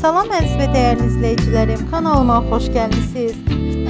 Salam əziz və dəyərli izləyicilərim, kanalıma xoş gəlmisiniz.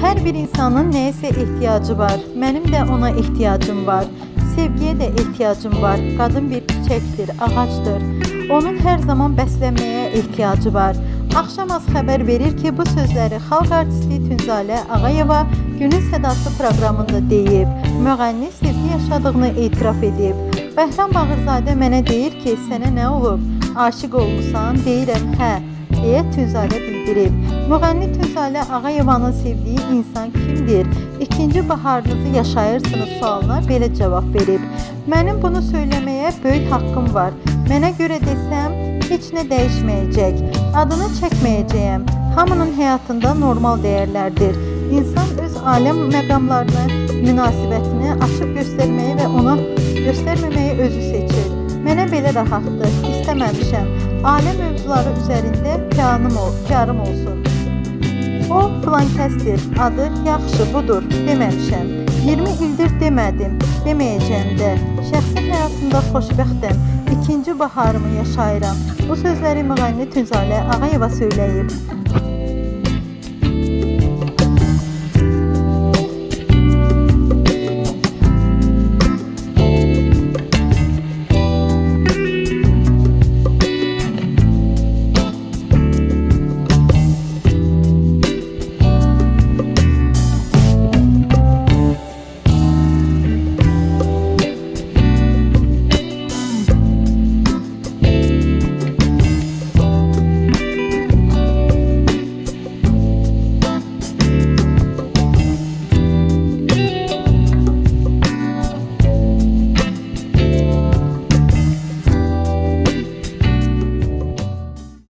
Hər bir insanın nəyəsə ehtiyacı var. Mənim də ona ehtiyacım var. Sevgiyə də ehtiyacım var. Qadın bir çiçəkdir, ağacdır. Onun hər zaman bəslənməyə ehtiyacı var. Axşam az xəbər verir ki, bu sözləri xalq artisti Tünzalə Ağayeva Günün Sədası proqramında deyib. Müğənni sevgi yaşadığını etiraf edib. Bəhram Bağırzadə mənə deyir ki, sənə nə olub? Aşiq olmusan? Deyirəm, hə deyə Tünzalə bildirib. Müğənni Tünzalə Ağayevanın sevdiyi insan kimdir? İkinci baharınızı yaşayırsınız sualına belə cavab verib. Mənim bunu söyləməyə böyük haqqım var. Mənə görə desəm, heç nə dəyişməyəcək. Adını çəkməyəcəyəm. Hamının həyatında normal dəyərlərdir. İnsan öz aləm məqamlarını, münasibətini açıb göstərməyi və ona göstərməməyi özü seçir. Belə rahatdır, istəməmişəm. Aləm mövzuları üzərində planım ol, karım olsun. O filankəsdir, adı yaxşı budur deməmişəm. 20 ildir demədim, deməyəcəm də. Şəxsi həyatımda xoşbəxtəm, ikinci baharımı yaşayıram. Bu sözləri müğənni Tünzalə Ağayeva söyləyib.